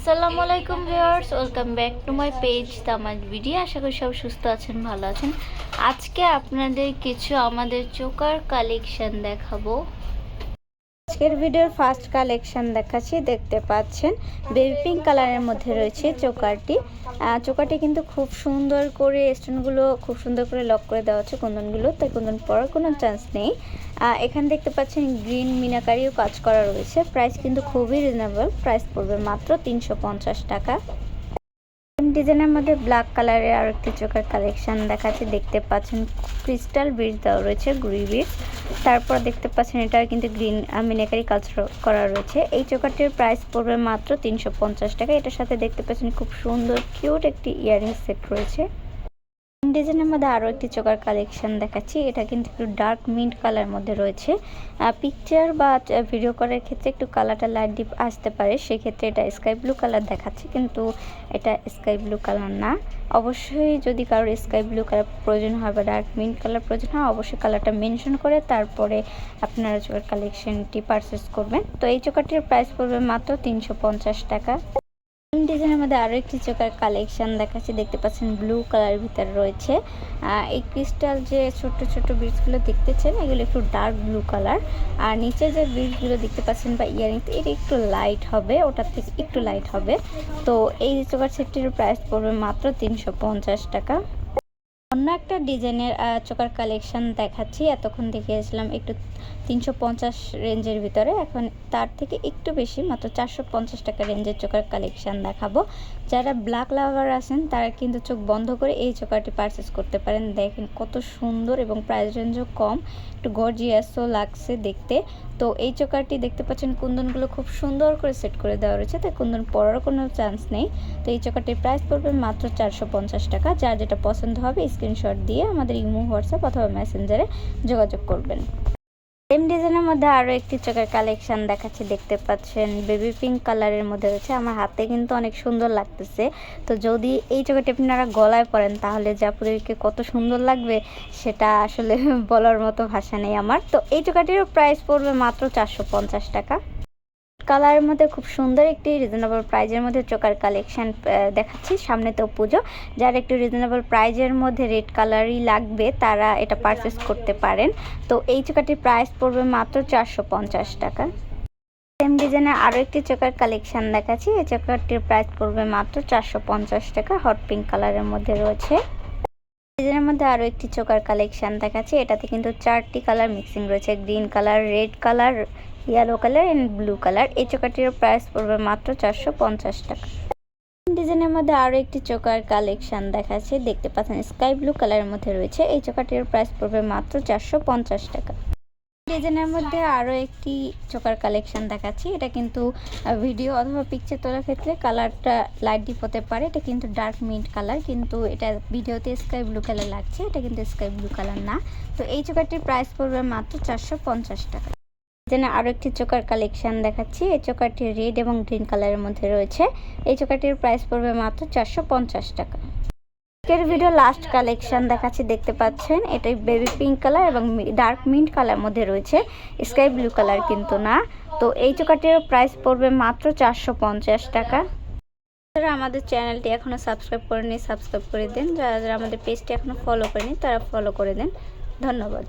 আসসালামু আলাইকুম viewers, welcome back to my page তামাজ video আশা করি সব সুস্থ আছেন, ভালো আছেন। আজকে আপনাদের কিছু আমাদের চোকার কালেকশন দেখাবো। আজকের ভিডিওর ফার্স্ট কালেকশন দেখাচ্ছি, দেখতে পাচ্ছেন। বেবি পিঙ্ক কালারের মধ্যে রয়েছে চোকারটি চোকারটি কিন্তু খুব সুন্দর করে স্টোনগুলো খুব সুন্দর করে লক করে দেওয়া হচ্ছে কুন্দনগুলো, তাই কুন্দন পড়ার কোনো চান্স নেই। এখানে দেখতে পাচ্ছেন গ্রিন মিনাকারিও কাজ করা রয়েছে। প্রাইস কিন্তু খুবই রিজনেবল প্রাইস পড়বে মাত্র তিনশো পঞ্চাশ টাকা। ডিজাইনের মধ্যে ব্ল্যাক কালারের আর একটি চোখের কালেকশন দেখাচ্ছে। দেখতে পাচ্ছেন ক্রিস্টাল বিট দেওয়া রয়েছে গ্রি বিট তারপর দেখতে পাচ্ছেন এটা কিন্তু গ্রিন মিনাকারি কাজ করা রয়েছে। এই চোকারটির প্রাইস পড়বে মাত্র তিনশো পঞ্চাশ টাকা। এটার সাথে দেখতে পাচ্ছেন খুব সুন্দর কিউট একটি ইয়ারিং সেট রয়েছে। ডিজাইনের মধ্যে আরও একটি চোকার কালেকশন দেখাচ্ছি। এটা কিন্তু একটু ডার্ক মিন্ট কালার মধ্যে রয়েছে। পিকচার বা ভিডিও করার ক্ষেত্রে একটু কালারটা লাইট ডিপ আসতে পারে। সেক্ষেত্রে এটা স্কাই ব্লু কালার দেখাচ্ছে, কিন্তু এটা স্কাই ব্লু কালার না। অবশ্যই যদি কারোর স্কাই ব্লু কালার প্রয়োজন হয় বা ডার্ক মিন্ট কালার প্রয়োজন হয়, অবশ্যই কালারটা মেনশন করে তারপরে আপনারা চোকার কালেকশনটি পারচেস করবেন। তো এই চোকারটির প্রাইস পড়বে মাত্র তিনশো পঞ্চাশ টাকা। ডিজাইনের মধ্যে আরও একটি চোখের কালেকশন দেখাচ্ছি। দেখতে পাচ্ছেন ব্লু কালারের ভিতরে রয়েছে। এই ক্রিস্টাল যে ছোট ছোট বিটসগুলো দেখতেছেন, এগুলো একটু ডার্ক ব্লু কালার আর নিচে যে বিটসগুলো দেখতে পাচ্ছেন বা ইয়ারিং এটা একটু লাইট হবে, ওটার থেকে একটু লাইট হবে। তো এই চোকার সেটটির প্রাইস পড়বে মাত্র তিনশো পঞ্চাশ টাকা। অন্য একটা ডিজাইনের চোকার কালেকশন দেখাচ্ছি। এতক্ষণ দেখিয়েছিলাম একটু তিনশো পঞ্চাশ রেঞ্জের ভিতরে। এখন তার থেকে একটু বেশি, মাত্র চারশো পঞ্চাশ টাকা রেঞ্জের চোকার কালেকশন দেখাবো। যারা ব্ল্যাক লাভার আছেন, তারা কিন্তু চোখ বন্ধ করে এই চোকারটি পারচেস করতে পারেন। দেখেন কত সুন্দর এবং প্রাইস রেঞ্জও কম। একটু গর্জিয়াসও লাগছে দেখতে। তো এই চোকারটি দেখতে পাচ্ছেন, কুন্দনগুলো খুব সুন্দর করে সেট করে দেওয়া রয়েছে, তাই কুন্দন পরার কোনো চান্স নেই। তো এই চোকারটির প্রাইস পড়বে মাত্র চারশো পঞ্চাশ টাকা। যার যেটা পছন্দ হবে স্ক্রিনশট দিয়ে আমাদের ইমো, হোয়াটসঅ্যাপ অথবা মেসেঞ্জারে যোগাযোগ করবেন। সেম ডিজাইনের মধ্যে আরও একটি চোখের কালেকশন দেখাচ্ছি, দেখতে পাচ্ছেন। বেবি পিঙ্ক কালারের মধ্যে রয়েছে। আমার হাতে কিন্তু অনেক সুন্দর লাগতেছে। তো যদি এই চোখেটি আপনারা গলায় পরেন তাহলে জাপুদেরকে কত সুন্দর লাগবে সেটা আসলে বলার মতো ভাষা নেই আমার। তো এই চোখাটিরও প্রাইস পড়বে মাত্র চারশো পঞ্চাশ টাকা। কালারের মধ্যে খুব সুন্দর একটি রিজনেবল প্রাইজের মধ্যে চোকার কালেকশন দেখাচ্ছি। সামনে তো পুজো। যার একটু রিজনেবল প্রাইজের মধ্যে রেড কালারই লাগবে, তারা এটা পারচেস করতে পারেন। তো এই চোকাটির প্রাইস পড়বে মাত্র চারশো পঞ্চাশ টাকা। সেম ডিজাইনের আরও একটি চোকার কালেকশন দেখাচ্ছি। এই চোকারটির প্রাইস পড়বে মাত্র চারশো পঞ্চাশ টাকা। হট পিঙ্ক কালারের মধ্যে রয়েছে। ডিজাইনের মধ্যে আরও একটি চোকার কালেকশন দেখাচ্ছি। এটাতে কিন্তু চারটি কালার মিক্সিং রয়েছে। Green colour red colour yellow colour and blue colour এই চোকাটির প্রাইস পড়বে মাত্র চারশো পঞ্চাশ টাকা। ডিজাইনের মধ্যে আরও একটি চোকার কালেকশন দেখাচ্ছে। দেখতে পাচ্ছেন স্কাই ব্লু কালারের মধ্যে রয়েছে। এই চোকাটির প্রাইস পড়বে মাত্র চারশো পঞ্চাশ টাকা। ডিজাইনের মধ্যে আরও একটি চোকার কালেকশন দেখাচ্ছি। এটা কিন্তু ভিডিও অথবা পিকচার তোলার ক্ষেত্রে কালারটা লাইট ডিপ হতে পারে। এটা কিন্তু ডার্ক মিন্ট কালার কিন্তু এটা ভিডিওতে স্কাই ব্লু কালার লাগছে। এটা কিন্তু স্কাই ব্লু কালার না। তো এই চোকারটির প্রাইস পড়বে মাত্র চারশো পঞ্চাশ টাকা। ডিজাইনে আরও একটি চোকার কালেকশন দেখাচ্ছি। এই চোকারটি রেড এবং গ্রিন কালারের মধ্যে রয়েছে। এই চোকারটির প্রাইস পড়বে মাত্র চারশো পঞ্চাশ টাকা। আজকের ভিডিও লাস্ট কালেকশন দেখাচ্ছি, দেখতে পাচ্ছেন? এটাই বেবি পিঙ্ক কালার এবং ডার্ক মিন্ট কালার মধ্যে রয়েছে। স্কাই ব্লু কালার কিন্তু না। তো এই চোকাটির প্রাইস পড়বে মাত্র চারশো পঞ্চাশ টাকা। যারা আমাদের চ্যানেলটি এখনও সাবস্ক্রাইব করেনি সাবস্ক্রাইব করে দিন। যারা যারা আমাদের পেজটি এখনও ফলো করেনি তারা ফলো করে দিন। ধন্যবাদ।